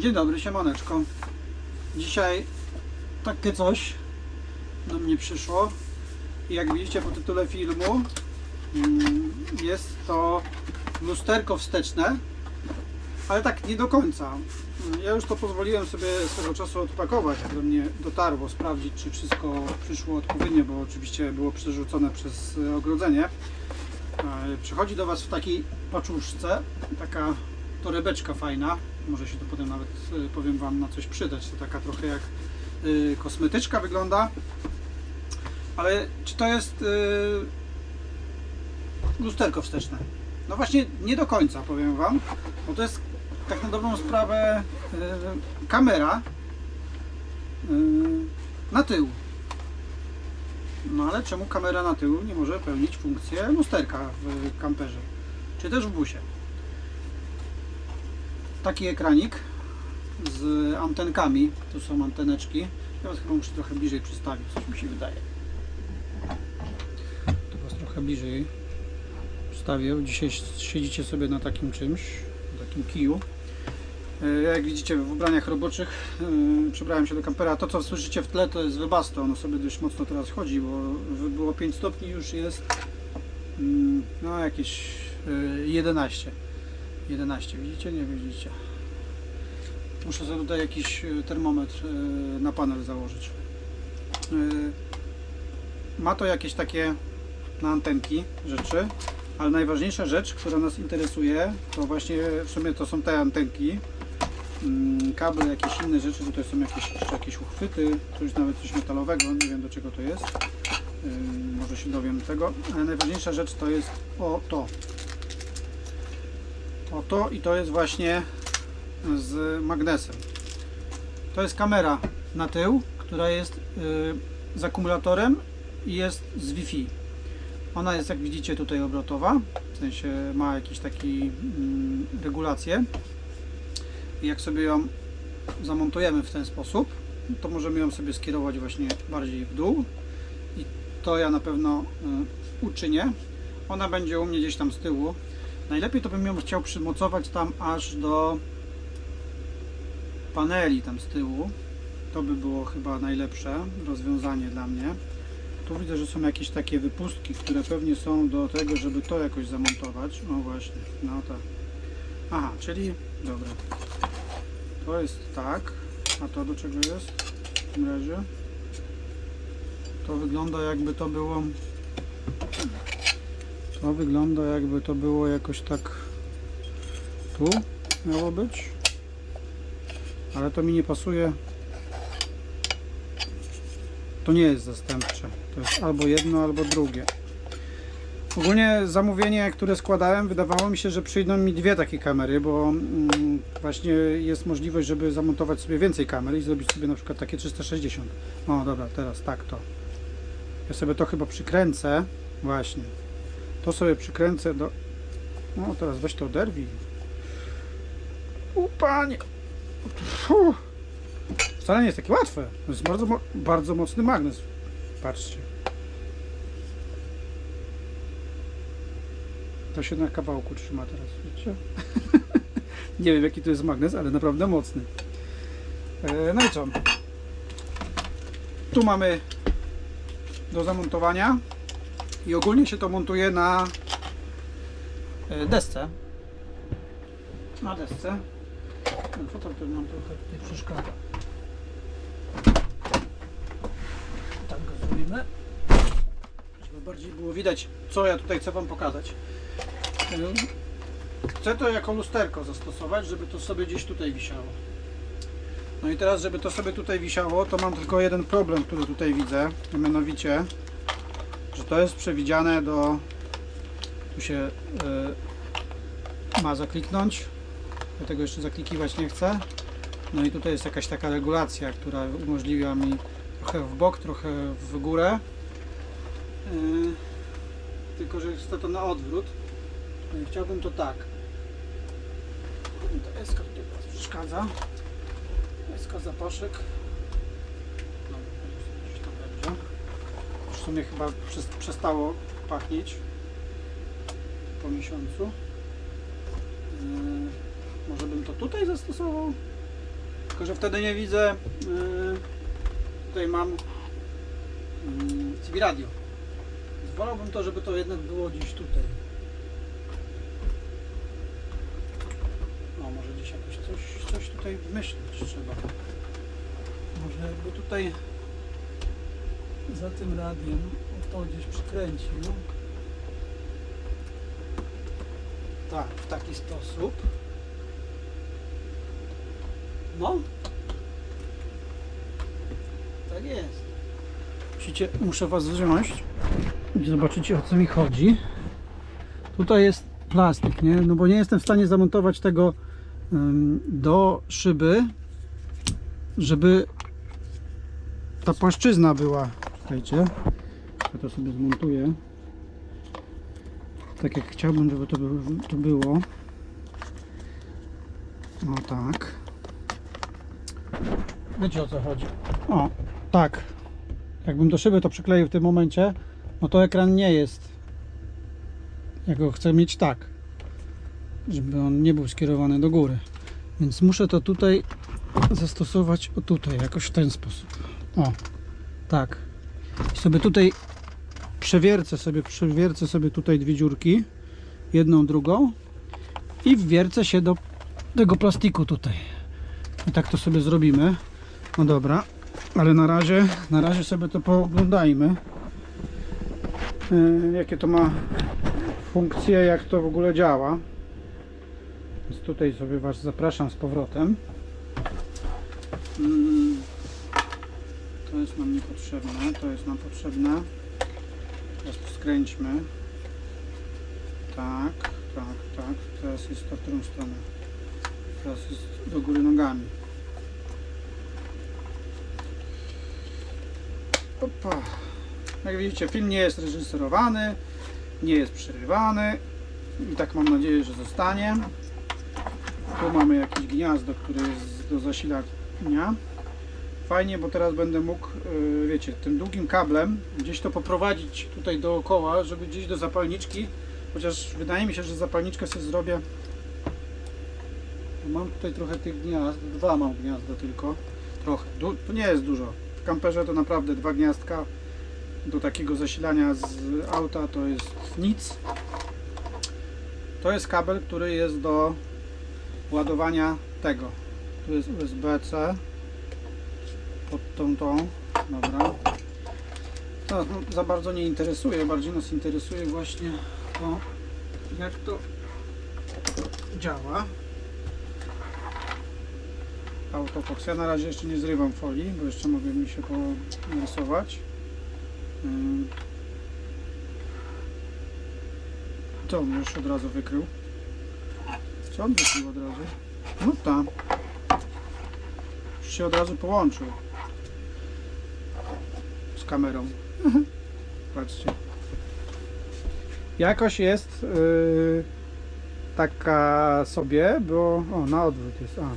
Dzień dobry, siemaneczko. Dzisiaj takie coś do mnie przyszło. I jak widzicie po tytule filmu, mm, jest to lusterko wsteczne, ale tak nie do końca. Ja już to pozwoliłem sobie swego czasu odpakować, jak do mnie dotarło, sprawdzić czy wszystko przyszło odpowiednio, bo oczywiście było przerzucone przez ogrodzenie. E, Przychodzi do Was w takiej paczuszce, taka torebeczka fajna, może się to potem nawet e, powiem Wam na coś przydać, to taka trochę jak e, kosmetyczka wygląda, ale czy to jest e, lusterko wsteczne? No właśnie nie do końca powiem Wam, bo to jest tak na dobrą sprawę kamera na tył. No ale czemu kamera na tył nie może pełnić funkcję lusterka w kamperze, czy też w busie? Taki ekranik z antenkami, tu są anteneczki. Was chyba muszę trochę bliżej przystawić, coś mi się wydaje. To Was trochę bliżej przedstawię. Dzisiaj siedzicie sobie na takim czymś, na takim kiju. E, Jak widzicie w ubraniach roboczych e, przebrałem się do kampera. To co słyszycie w tle to jest Webasto. Ono sobie dość mocno teraz chodzi, bo było 5 stopni już jest mm, no jakieś e, 11. 11 widzicie? Nie widzicie. Muszę sobie tutaj jakiś e, termometr e, na panel założyć. E, Ma to jakieś takie na antenki rzeczy, ale najważniejsza rzecz, która nas interesuje, to właśnie w sumie to są te antenki, mm, kable, jakieś inne rzeczy, tutaj są jakieś, jeszcze jakieś uchwyty, coś nawet coś metalowego, nie wiem do czego to jest, może się dowiem tego, ale najważniejsza rzecz to jest o to. O to i to jest właśnie z magnesem. To jest kamera na tył, która jest yy, z akumulatorem i jest z Wi-Fi. Ona jest jak widzicie tutaj obrotowa, w sensie ma jakiś taki mm, regulację. I jak sobie ją zamontujemy w ten sposób, to możemy ją sobie skierować właśnie bardziej w dół. I to ja na pewno y, uczynię. Ona będzie u mnie gdzieś tam z tyłu. Najlepiej to bym ją chciał przymocować tam aż do paneli tam z tyłu. To by było chyba najlepsze rozwiązanie dla mnie. Tu widzę, że są jakieś takie wypustki, które pewnie są do tego, żeby to jakoś zamontować. O właśnie, no tak. Aha, czyli dobra. To jest tak. A to do czego jest? W tym razie. To wygląda jakby to było. To wygląda jakby to było jakoś tak. Tu miało być. Ale to mi nie pasuje. To nie jest zastępcze. To jest albo jedno, albo drugie. Ogólnie zamówienie, które składałem, wydawało mi się, że przyjdą mi dwie takie kamery, bo mm, właśnie jest możliwość, żeby zamontować sobie więcej kamer i zrobić sobie na przykład takie 360. O, dobra, teraz tak to. Ja sobie to chyba przykręcę. Właśnie. To sobie przykręcę do... No, teraz weź to oderwij. U panie! Wcale nie jest takie łatwe. To jest bardzo, bardzo mocny magnes. Patrzcie. To się na kawałku trzyma teraz, wiecie? nie wiem jaki to jest magnes, ale naprawdę mocny. E, no i co? Tu mamy do zamontowania i ogólnie się to montuje na e, desce. Na desce. Ten fotel tu nam trochę tutaj przeszkadza. Tak go zrobimy. Żeby bardziej było widać, co ja tutaj chcę Wam pokazać. Ym, Chcę to jako lusterko zastosować, żeby to sobie gdzieś tutaj wisiało. No i teraz, żeby to sobie tutaj wisiało, to mam tylko jeden problem, który tutaj widzę. Mianowicie, że to jest przewidziane do... Tu się y, ma zakliknąć. Ja tego jeszcze zaklikiwać nie chcę. No i tutaj jest jakaś taka regulacja, która umożliwia mi trochę w bok, trochę w górę. Yy, tylko, że jest to na odwrót. No i chciałbym to tak. To tutaj teraz przeszkadza. SK zapaszek. No, gdzieś tam będzie. Sumie chyba przes- przestało pachnieć po miesiącu. Yy, może bym to tutaj zastosował? Tylko, że wtedy nie widzę. Yy, tutaj mam yy, CB radio. Więc Wolałbym to, żeby to jednak było gdzieś tutaj. No, może gdzieś jakoś coś, coś tutaj wymyślić trzeba. Może jakby tutaj za tym radiem to gdzieś przykręcił. Tak, w taki sposób. No. Tak jest. Musicie, muszę Was wziąć i zobaczycie o co mi chodzi. Tutaj jest plastik, nie? No bo nie jestem w stanie zamontować tego ym, do szyby, żeby ta płaszczyzna była. Czekajcie, ja to sobie zmontuję. Tak jak chciałbym, żeby to, by- to było. No tak. Wiecie o co chodzi? O, tak. Jakbym do szyby to przykleił w tym momencie, no to ekran nie jest. Ja go chcę mieć tak, żeby on nie był skierowany do góry. Więc muszę to tutaj zastosować o tutaj, jakoś w ten sposób. O, tak. I sobie tutaj przewiercę sobie, przewiercę sobie tutaj dwie dziurki, jedną, drugą i wwiercę się do tego plastiku tutaj. I tak to sobie zrobimy. No dobra, ale na razie, na razie sobie to pooglądajmy. Yy, jakie to ma funkcje, jak to w ogóle działa. Więc tutaj sobie Was zapraszam z powrotem. Mm, To jest nam niepotrzebne, to jest nam potrzebne. Teraz skręćmy. Tak, tak, tak. Teraz jest to w którą stronę. Teraz jest do góry nogami. Opa. Jak widzicie, film nie jest reżyserowany, nie jest przerywany i tak mam nadzieję, że zostanie. Tu mamy jakieś gniazdo, które jest do zasilania. Fajnie, bo teraz będę mógł, yy, wiecie, tym długim kablem gdzieś to poprowadzić tutaj dookoła, żeby gdzieś do zapalniczki, chociaż wydaje mi się, że zapalniczkę sobie zrobię. Mam tutaj trochę tych gniazd, dwa mam gniazda tylko, trochę, du- to nie jest dużo. W kamperze to naprawdę dwa gniazdka do takiego zasilania z auta to jest nic. To jest kabel, który jest do ładowania tego. Tu jest USB-C pod tą tą. Dobra. To no, za bardzo nie interesuje, bardziej nas interesuje właśnie to, jak to działa. Autofox. Ja na razie jeszcze nie zrywam folii, bo jeszcze mogę mi się porysować. On już od razu wykrył? Co on wykrył od razu? No tam. Już się od razu połączył. Kamerą. Patrzcie. Jakoś jest yy, taka sobie, bo... O, na odwrót jest. A,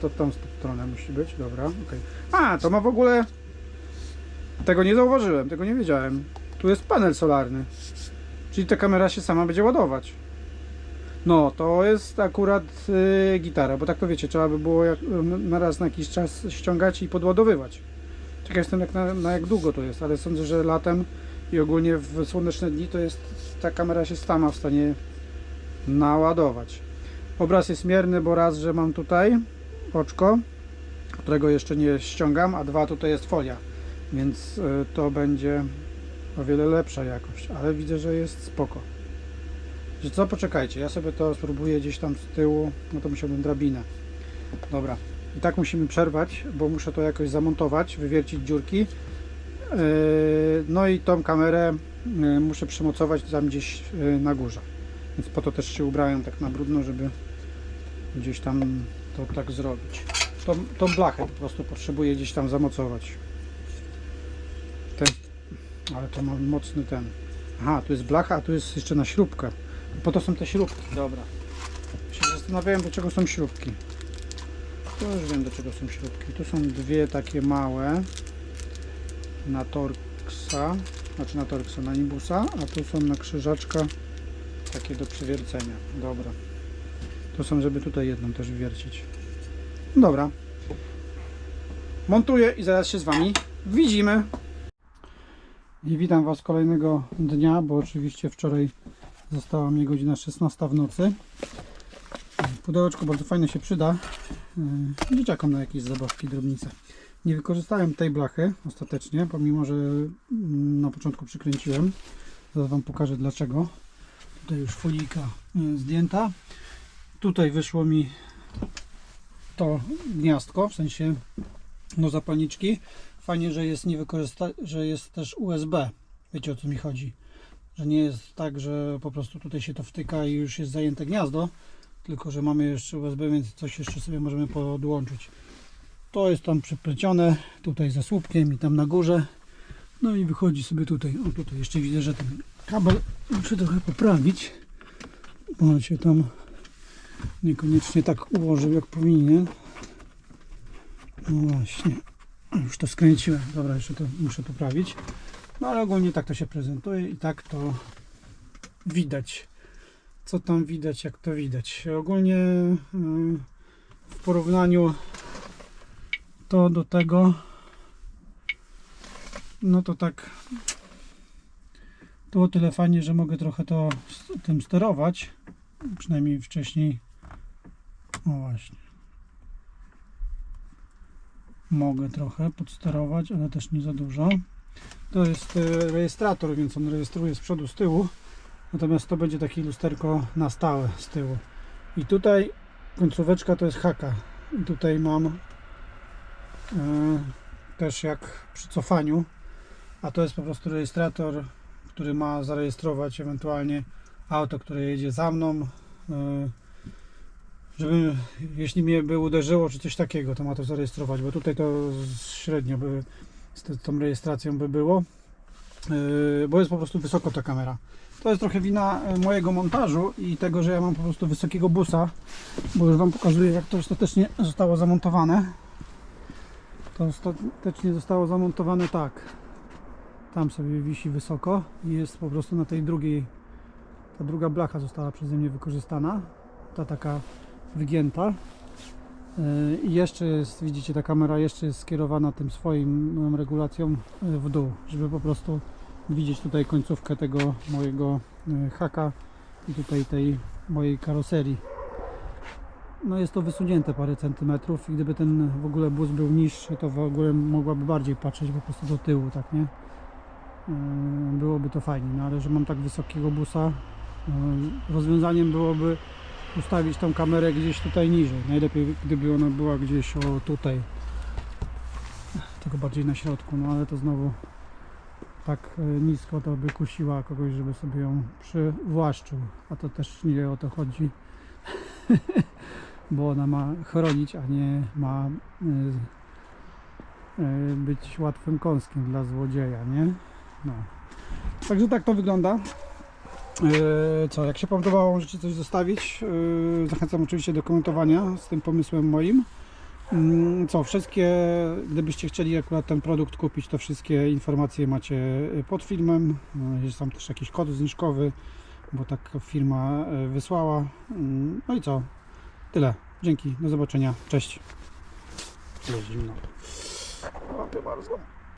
to, to tą stronę musi być. Dobra, okej. A, to ma w ogóle... Tego nie zauważyłem, tego nie wiedziałem. Tu jest panel solarny. Czyli ta kamera się sama będzie ładować. No, to jest akurat y, gitara, bo tak to wiecie, trzeba by było jak, na raz na jakiś czas ściągać i podładowywać. Ciekaw jestem jak na, na jak długo to jest, ale sądzę, że latem i ogólnie w słoneczne dni to jest ta kamera się sama w stanie naładować. Obraz jest mierny, bo raz, że mam tutaj oczko, którego jeszcze nie ściągam, a dwa tutaj jest folia, więc y, to będzie o wiele lepsza jakość, ale widzę, że jest spoko. Że co, poczekajcie, ja sobie to spróbuję gdzieś tam z tyłu, no to musiałbym drabinę. Dobra, i tak musimy przerwać, bo muszę to jakoś zamontować, wywiercić dziurki. Yy, No i tą kamerę yy, muszę przymocować tam gdzieś yy, na górze. Więc po to też się ubrałem tak na brudno, żeby gdzieś tam to tak zrobić. Tą, tą blachę po prostu potrzebuję gdzieś tam zamocować. Ten, ale to ma mocny ten. Aha, tu jest blacha, a tu jest jeszcze na śrubkę. Po to są te śrubki, dobra. Się zastanawiałem, do czego są śrubki. To już wiem, do czego są śrubki. Tu są dwie takie małe na Torxa, znaczy na Torxa, na Nibusa, a tu są na krzyżaczka takie do przywiercenia. Dobra. To są, żeby tutaj jedną też wiercić. Dobra. montuję i zaraz się z Wami widzimy. I witam Was kolejnego dnia, bo oczywiście wczoraj została mi godzina 16 w nocy. Pudełeczko bardzo fajne się przyda dzieciakom na jakieś zabawki, drobnice. Nie wykorzystałem tej blachy ostatecznie, pomimo że mm, na początku przykręciłem. Zaraz Wam pokażę dlaczego. Tutaj już folika yy, zdjęta. Tutaj wyszło mi to gniazdko, w sensie no zapalniczki. Fajnie, że jest nie wykorzysta- że jest też USB. Wiecie o co mi chodzi. Że nie jest tak, że po prostu tutaj się to wtyka i już jest zajęte gniazdo, tylko że mamy jeszcze USB, więc coś jeszcze sobie możemy podłączyć. To jest tam przyplecione tutaj ze słupkiem i tam na górze. No i wychodzi sobie tutaj. O tutaj jeszcze widzę, że ten kabel muszę trochę poprawić, bo on się tam niekoniecznie tak ułożył jak powinien. No właśnie. Już to skręciłem. Dobra, jeszcze to muszę poprawić. No ale ogólnie tak to się prezentuje i tak to widać. Co tam widać, jak to widać. Ogólnie yy, w porównaniu to do tego no to tak to o tyle fajnie, że mogę trochę to tym sterować. Przynajmniej wcześniej. O właśnie. Mogę trochę podsterować, ale też nie za dużo. To jest e, rejestrator, więc on rejestruje z przodu, z tyłu. Natomiast to będzie takie lusterko na stałe z tyłu. I tutaj końcóweczka to jest haka. I tutaj mam e, też jak przy cofaniu. A to jest po prostu rejestrator, który ma zarejestrować ewentualnie auto, które jedzie za mną. e, żeby jeśli mnie by uderzyło czy coś takiego, to ma to zarejestrować, bo tutaj to średnio by z tą rejestracją by było, bo jest po prostu wysoko ta kamera. To jest trochę wina e, mojego montażu i tego, że ja mam po prostu wysokiego busa, bo już Wam pokazuję jak to ostatecznie zostało zamontowane. To ostatecznie zostało zamontowane tak. Tam sobie wisi wysoko i jest po prostu na tej drugiej, ta druga blacha została przeze mnie wykorzystana. Ta taka wygięta. Yy, I jeszcze jest, widzicie, ta kamera jeszcze jest skierowana tym swoim regulacją w dół, żeby po prostu widzieć tutaj końcówkę tego mojego yy, haka i tutaj tej mojej karoserii. No jest to wysunięte parę centymetrów i gdyby ten w ogóle bus był niższy, to w ogóle mogłaby bardziej patrzeć po prostu do tyłu, tak nie? Yy, Byłoby to fajnie, no ale że mam tak wysokiego busa, yy, rozwiązaniem byłoby ustawić tą kamerę gdzieś tutaj niżej. Najlepiej gdyby ona była gdzieś o tutaj. Tylko bardziej na środku, no ale to znowu tak e, nisko to by kusiła kogoś, żeby sobie ją przywłaszczył. A to też nie o to chodzi. Bo ona ma chronić, a nie ma e, e, być łatwym kąskiem dla złodzieja, nie? No. Także tak to wygląda. Co, jak się podobało, możecie coś zostawić. Zachęcam oczywiście do komentowania z tym pomysłem moim. Yy, Co, wszystkie, gdybyście chcieli akurat ten produkt kupić, to wszystkie informacje macie yy, pod filmem. Yy, Jest tam też jakiś kod zniżkowy, bo tak firma yy, wysłała. Yy, No i co, tyle. Dzięki, do zobaczenia, cześć. Jest zimno. Łapię bardzo.